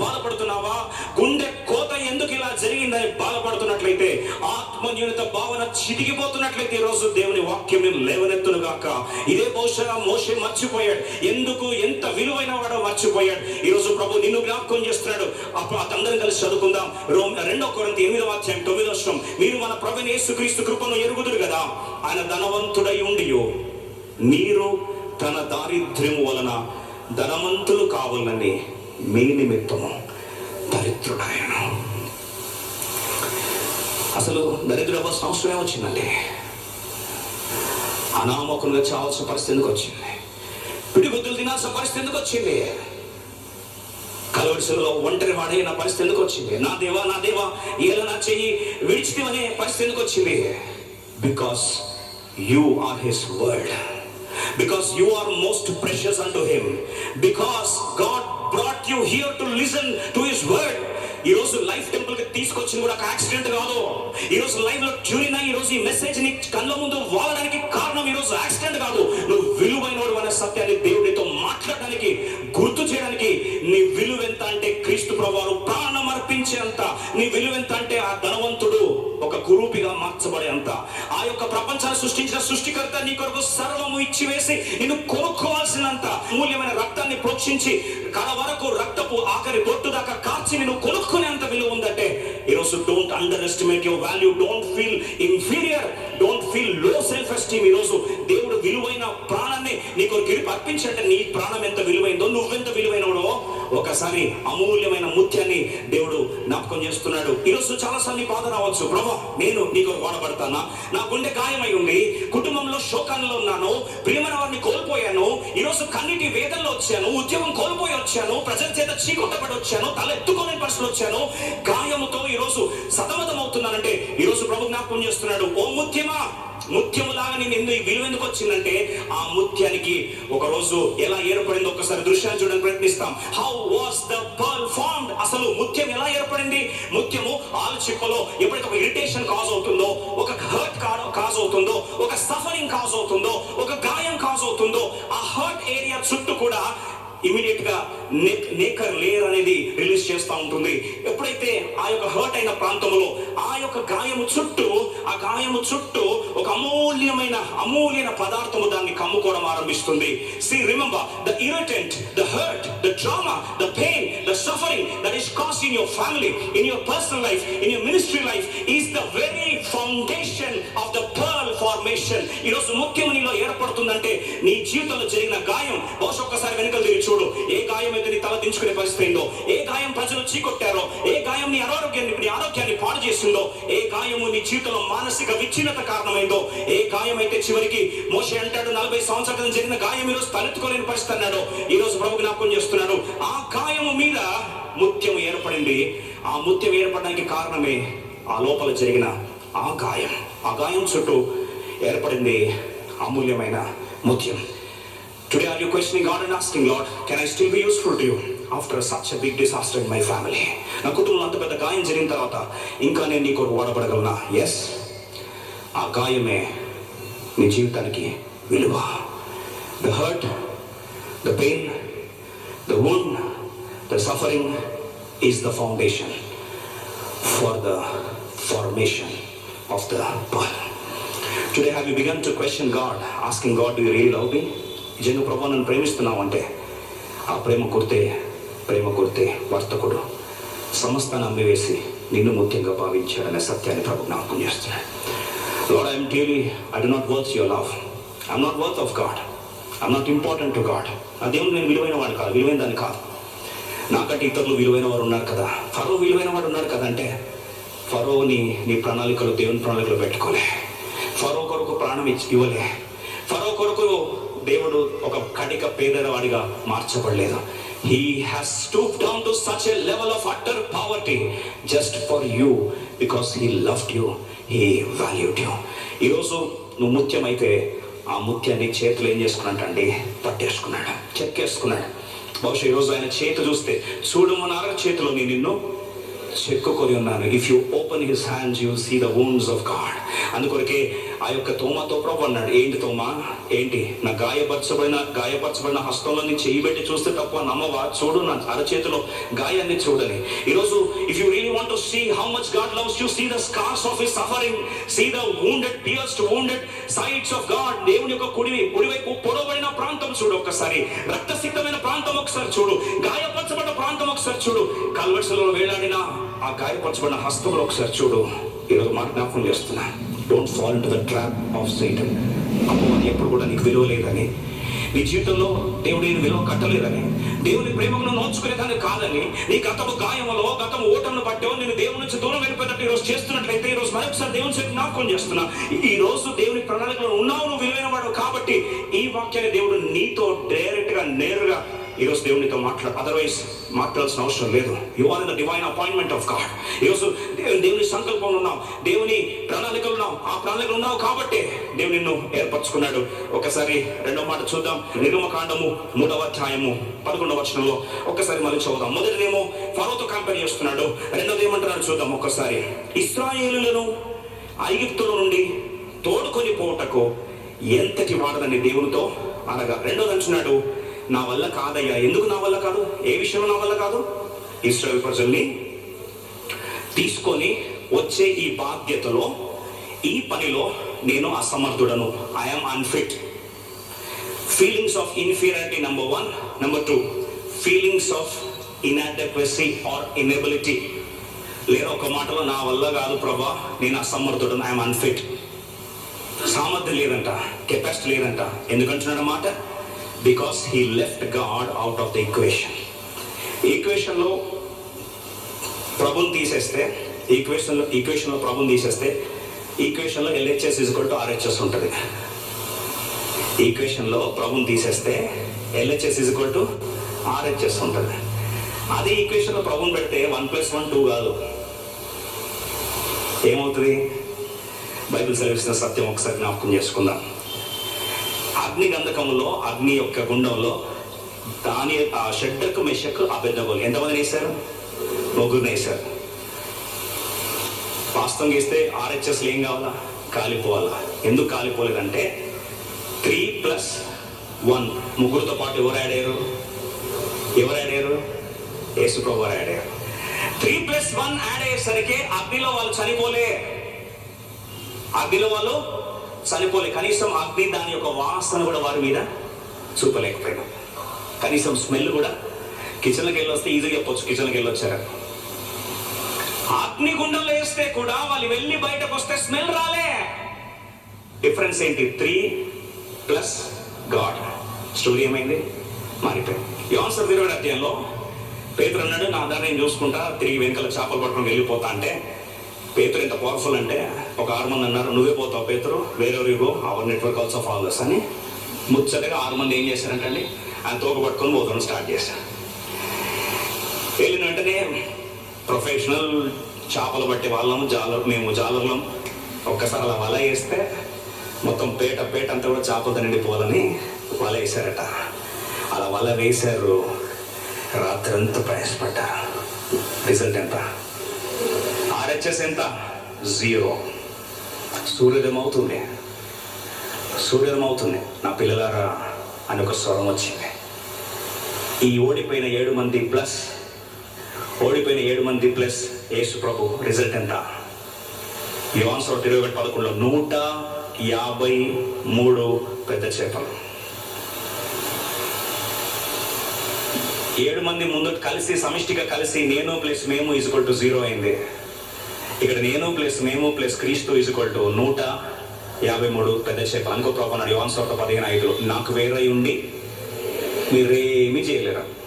బాధపడుతున్నావా? గుండె కోత ఎందుకు ఇలా జరిగిందని బాధపడుతున్నట్లయితే ఆత్మన్యూనత భావన చితికిపోతున్నట్లయితే ఈ రోజు దేవుని వాక్యం లేవనెత్తును గాక ఇదే బహుశా మోసే మర్చిపోయాడు. ఎందుకు? ఎంత విలువైన వాడో మర్చిపోయాడు. ఈరోజు ప్రభు నిన్ను జ్ఞాపకం చేస్తున్నాడు. అప్పుడు అతందరం కలిసి చదువుకుందాం. రోమ్ రెండో కొరంత ఎనిమిదవ అధ్యాయం తొమ్మిదో శ్రం మీరు మన ప్రభు యేసుక్రీస్తు కృపను ఎరుగుదురు కదా? ఆయన ధనవంతుడై ఉండియో. మీరు తన దారిద్ర్యం వలన ధనవంతులు కావాలని మీ నిమిత్తము దరిద్రుడాయన. అసలు దరిద్ర అవ్వాల్సిన అవసరం ఏమొచ్చిందండి? అనామకులుగా చావాల్సిన పరిస్థితి ఎందుకు వచ్చింది పిడిగుద్దులు తినాల్సిన పరిస్థితి ఎందుకు వచ్చింది కలవడిసలో ఒంటరి వాడే నా పరిస్థితి ఎందుకు వచ్చింది నా దేవా నా దేవా ఏదో నా చెయ్యి విడిచితివనే పరిస్థితి ఎందుకు వచ్చింది because you are his word because you are most precious అంటూ him because God brought you here to listen to his word ఈ రోజు లైఫ్ టెంపుల్కి తీసుకొచ్చింది కూడా ఒక యాక్సిడెంట్ కాదు. ఈ రోజు లైవ్లో ట్యూన్ ఈ రోజు ఈ మెసేజ్ని కళ్ళ ముందు వాడడానికి కారణం ఈ రోజు యాక్సిడెంట్ కాదు. నువ్వు విలువైనోడు అనే సత్యాన్ని దేవుడు ఆ యొక్క ప్రపంచాన్ని సృష్టించిన సృష్టికర్త నీ కొరకు సర్వము ఇచ్చి వేసి నిన్ను కొనుక్కోవాల్సినంత అమూల్యమైన రక్తాన్ని ప్రోక్షించి కడ వరకు రక్తపు ఆఖరి బొట్టు దాకా కార్చి నిన్ను కొనుక్కునేంత విలువ ఉందంటే ఈరోజు don't underestimate your value don't feel inferior don't feel low self esteem ఈరోజు దేవుడు విలువైన ప్రాణాన్ని నీ కొరకు ఇరిపి నీ ప్రాణం ఎంత విలువైందో నువ్వెంత విలువైనవడో ఒకసారి అమూల్యమైన ముత్యాన్ని దేవుడు జ్ఞాపకం చేస్తున్నాడు. ఈరోజు చాలాసార్లు నీ బాధ రావచ్చు. ప్రభా నేను నీకు వాడబడతానా నా గుండె గాయమై ఉంది కుటుంబంలో శోకాల్లో ఉన్నాను ప్రియమైన వారిని కోల్పోయాను ఈరోజు కన్నిటి వేదనలో వచ్చాను ఉద్యోగం కోల్పోయి వచ్చాను ప్రజల చేత చీకొట్టబడి వచ్చాను తల ఎత్తుకోలేని పరిస్థితులు వచ్చాను. గాయముతో ఈరోజు సతమతం అవుతున్నానంటే ఈరోజు ప్రభు జ్ఞాపకం చేస్తున్నాడు. ఓ ముత్యమా ముత్యము లాగా ఎందుకు ఈ విలువ ఎందుకు వచ్చిందంటే ఆ ముత్యానికి ఒక రోజు ఎలా ఏర్పడిందో ఒకసారి దృశ్యాన్ని చూడడానికి ప్రయత్నిస్తాం. How was the pearl formed అసలు ముత్యం ఎలా ఏర్పడింది? ముత్యము ఆలుచిప్పలో ఎప్పుడైతే ఒక ఇరిటేషన్ కాజ్ అవుతుందో ఒక హర్ట్ కాజ్ అవుతుందో ఒక సఫరింగ్ కాజ్ అవుతుందో ఒక గాయం కాజ్ అవుతుందో ఆ హర్ట్ ఏరియా చుట్టూ కూడా ఇమీడియట్గా నేకర్ లేయర్ అనేది రిలీజ్ చేస్తూ ఉంటుంది. ఎప్పుడైతే ఆ యొక్క హర్ట్ అయిన ప్రాంతంలో ఆ యొక్క గాయము చుట్టూ ఆ గాయము చుట్టూ అమూల్యమైన అమూల్యమైన పదార్థము దాన్ని కమ్ముకోవడం ఆరంభిస్తుంది. See remember the irritant the hurt the drama the pain the suffering that is cast in your family in your personal life in your ministry life is the very foundation of the pearl formation ఈరోజు ముఖ్యం నీలో ఏర్పడుతుందంటే నీ జీవితంలో జరిగిన గాయం. బహుశా ఒక్కసారి వెనుకలు తిరిగి చూడు. ఏ గాయం అయితే నీ తల దించుకునే పరిస్థితి అయిందో ఏ గాయం ప్రజలు చీకొట్టారో ఏ గాయం నీ అనారోగ్యాన్ని నీ ఆరోగ్యాన్ని పాడు చేసిందో ఏ గాయము నీ జీవితంలో మానసిక విచ్ఛిన్నత కారణమైందో ఏ గాయం అయితే చివరికి మోషే అంటాడు నలభై సంవత్సరాల క్రితం జరిగిన గాయం ఈరోజు తలెత్తుకోలేని పరిస్థితి అన్నాడు. ఈ రోజు ప్రభు జ్ఞాపకం చేస్తున్నాడు. ఆ గాయము మీద ముత్యం ఏర్పడింది. ఆ ముత్యం ఏర్పడడానికి కారణమే ఆ లోపల జరిగిన ఆ గాయం ఆ గాయం చుట్టూ ఏర్పడింది అమూల్యమైన ముత్యం. Today are you questioning God and asking Lord can I still be useful to you after such a big disaster my family నా కుటుంబంలో అంత పెద్ద గాయం జరిగిన తర్వాత ఇంకా నేను నీ కొరకు వాడబడగలనా? ఎస్ ఆ గాయమే నీ జీవితానికి విలువ. The hurt the pain the one the suffering is the foundation for the formation of the pearl. Today, have you begun to question God, asking God, do you really love me? నిజంగా ప్రభు నన్ను ప్రేమిస్తున్నావు అంటే ఆ ప్రేమ కుర్తే ప్రేమ కుర్తే వర్తకుడు సమస్తాన్ని అమ్మివేసి నిన్ను ముఖ్యంగా భావించాడనే సత్యాన్ని ప్రభు జ్ఞాపకం చేస్తున్నాడు. Lord I'm really I do not worth your love I'm not worth of God I'm not important to God నా దేవుడు నేను విలువైన వాడు కాదు విలువైన దాన్ని కాదు. నాకంటే ఇతరులు విలువైన వారు ఉన్నారు కదా. ఫరో విలువైన వాడు ఉన్నారు కదా అంటే ఫరోని నీ ప్రణాళికలు దేవుని ప్రణాళికలు పెట్టుకోలే. ఫరో కొరకు ప్రాణం ఇచ్చి ఇవ్వలే. ఫరో కొరకు దేవుడు ఒక కటిక పేదవాడిగా మార్చబడలేదు. He has stoop down to such a level of utter poverty just for you because he loved you he valued you ఈరోజు నువ్వు ముత్యమైతే ఆ ముత్యాన్ని చేతులు ఏం చేసుకున్నట్టండి పట్టేసుకున్నాడు చెక్కేసుకున్నాడు. బహుశా ఈరోజు ఆయన చేతి చూస్తే చూడమన్నారా చేతిలో నేను నిన్ను చెక్కుకొని ఉన్నాను. If you open his hands you see the wounds of God అందుకొరకే ఆ యొక్క తోమతో ప్రభు అన్నాడు ఏంటి తోమా? ఏంటి? నా గాయపరచబడిన గాయపరచబడిన హస్తంలో నీ చేయి పెట్టి చూస్తే తప్ప నమ్మవా? చూడు నా అరచేతిలో గాయాన్ని చూడని. ఈరోజు if you really want to see how much God loves you see the scars of his suffering see the wounded pierced wounded sides of God దేవుని యొక్క కుడివి కుడివైపు పొడవబడిన ప్రాంతం చూడు ఒక్కసారి. రక్తసిక్తమైన ప్రాంతం ఒకసారి చూడు. గాయపరచబడిన ప్రాంతం ఒకసారి చూడు. కల్వర్సలో వేలాడిన ఆ గాయపరచబడిన హస్తములు ఒకసారి చూడు. ఈరోజు మా జ్ఞాపకం చేస్తున్నా. Don't fall to the trap of Satan అపవాది ఎప్పుడు కూడా నీకు విలువ లేదని. నీ జీవితంలో దేవుడు నేను విలువ కట్టలేదని. దేవుని ప్రేమను నోచుకునేదాన్ని కాదని. నీ గతము గాయములో గతము ఓటమును బట్టో నేను దేవుని నుంచి దూరం వెళ్ళిపోయినట్టు ఈరోజు చేస్తున్నట్లయితే ఈ రోజు మరొకసారి దేవుని చెప్పి జ్ఞాపకం చేస్తున్నా. ఈ రోజు దేవుని ప్రణాళికలో ఉన్నావు నువ్వు విలువైన వాడు కాబట్టి ఈ వాక్యాన్ని దేవుడు నీతో డైరెక్ట్గా నేరుగా ఈరోజు దేవునితో మాట్లాడ అదర్వైజ్ మాట్లాడాల్సిన అవసరం లేదు. You are in the divine appointment of God ఈరోజు దేవుని దేవుని సంకల్పంలో ఉన్నాం దేవుని ప్రణాళికలు ఉన్నాం ఆ ప్రణాళికలు ఉన్నావు కాబట్టి దేవుని నిన్ను ఏర్పరచుకున్నాడు. ఒకసారి రెండో మాట చూద్దాం. నిర్మకాండము మూడవ అధ్యాయము పదకొండవ వచనంలో ఒకసారి మళ్ళీ చూద్దాం మొదటిదేమో ఫరోతో కంపేర్ చేస్తున్నాడు. రెండోది ఏమంటున్నాడు చూద్దాం ఒక్కసారి ఇస్రాయేలులను ఐగుప్తుల నుండి తోడుకొని పోవటకు ఎంతటి వాడదని దేవునితో అనగా రెండోది అంటున్నాడు నా వల్ల కాదయ్యా. ఎందుకు నా వల్ల కాదు? ఏ విషయంలో నా వల్ల కాదు? ఇస్రాయల్ ప్రజల్ని తీసుకొని వచ్చే ఈ బాధ్యతలో ఈ పనిలో నేను అసమర్థుడను. I'm unfit feelings of inferiority number one number two feelings of inadequacy or inability లేదా ఒక మాటలో నా వల్ల కాదు ప్రభా. నేను అసమర్థుడను. ఐఎమ్ అన్ఫిట్ సామర్థ్యం లేదంట. కెపాసిటీ లేదంట. ఎందుకంటున్నాడు మాట? Because he left god out of the equation ఈక్వేషన్లో ప్రభుని తీసేస్తే ఈక్వేషన్లో ఈక్వేషన్లో ప్రభుని తీసేస్తే ఈక్వేషన్లో ఎల్హెచ్ఎస్ ఇజ్వల్ టు ఆర్హెచ్ఎస్ ఉంటుంది. ఈక్వేషన్లో ప్రభుని తీసేస్తే ఎల్హెచ్ఎస్ ఇజ్వల్ టు ఆర్హెచ్ఎస్ ఉంటుంది. అదే ఈక్వేషన్లో ప్రభుని పెడితే వన్ ప్లస్ వన్ టూ కాదు. ఏమవుతుంది? బైబిల్ సెలవిస్తున్న సత్యం ఒకసారి జ్ఞాపకం చేసుకుందాం. అగ్ని గంధకములో అగ్ని యొక్క గుండంలో దాని ఆ షడ్డకు మెషకు అబెద్దగోలు ఎంతమంది వేశారు? ముగ్గురు వేశారు. వాస్తవం గీస్తే ఆర్హెచ్ఎస్లు ఏం కావాలా? కాలిపోవాలా. ఎందుకు కాలిపోలేదంటే త్రీ ప్లస్ వన్ ముగ్గురితో పాటు ఎవరు ఆడారు అయ్యారు? ఎవరు ఆడారు అయ్యారు? యేసుప్రభు వారు అయ్యారు. త్రీ ప్లస్ వన్ యాడ్ అయ్యేసరికి అగ్నిలో వాళ్ళు చనిపోలే. అగ్నిలో వాళ్ళు చనిపోలే. కనీసం అగ్ని దాని యొక్క వాసన కూడా వారి మీద చూపలేకపోయినా కనీసం స్మెల్ కూడా కిచెన్లోకి వెళ్ళి వస్తే ఈజీగా చెప్పొచ్చు కిచెన్కి వెళ్ళి వచ్చారు అగ్ని గుండంలో వేస్తే కూడా వాళ్ళు వెళ్ళి బయటకు వస్తే స్మెల్ రాలే. డిఫరెన్స్ ఏంటి? Three plus God. స్టోరీ ఏమైంది? మారిపోయింది. యోన్సర్ తిరుగుడు ఇరవై అధ్యాయంలో అన్నాడు నా దాన్ని నేను చూసుకుంటా తిరిగి వెనకాల చేపలు పట్టుకొని వెళ్ళిపోతా అంటే పేతురు ఎంత పవర్ఫుల్ అంటే ఒక ఆరు మంది అన్నారు నువ్వే పోతావు పేతురు వేరే go our network also follows అని. ముచ్చటగా ఆరు మంది ఏం చేశారంటండి? ఆయన తోక పట్టుకొని పోతాను స్టార్ట్ చేశారు వెళ్ళిన వెంటనే ప్రొఫెషనల్ చేపలు పట్టే వాళ్ళము జాలర్ మేము జాలర్లం. ఒక్కసారి అలా వల వేస్తే మొత్తం పేట పేట అంతా కూడా చేపలతో నిండిపోవాలని వల వేశారట. అలా వల వేశారు. రాత్రి అంతా ప్రయాసపడ్డారు రిజల్ట్ ఎంత? హెచ్ఎస్ ఎంత? జీరో సూర్యోదయం అవుతుంది సూర్యోదయం అవుతుంది నా పిల్లలారా అని ఒక స్వరం వచ్చింది. ఈ ఓడిపోయిన ఏడు మంది ప్లస్ ఓడిపోయిన ఏడు మంది ప్లస్ యేసు ప్రభు రిజల్ట్ ఎంత? యోన్ సోట్ ఇరవై ఒకటి పదకొండులో నూట యాభై మూడు పెద్ద చేపలు. ఏడు మంది ముందు కలిసి సమిష్టిగా కలిసి నేను ప్లస్ మేము ఈజ్వల్ టు జీరో అయింది. ఇక్కడ నేను ప్లస్ మేము ప్లస్ క్రీస్తు ఈజ్వల్ టు నూట యాభై మూడు పెద్ద చేపలు అనుకో ప్రాబ్లం అన్నాడు యోన్ పదిహేను ఐదులో. నాకు వేరై ఉండి మీరేమీ చేయలేరు?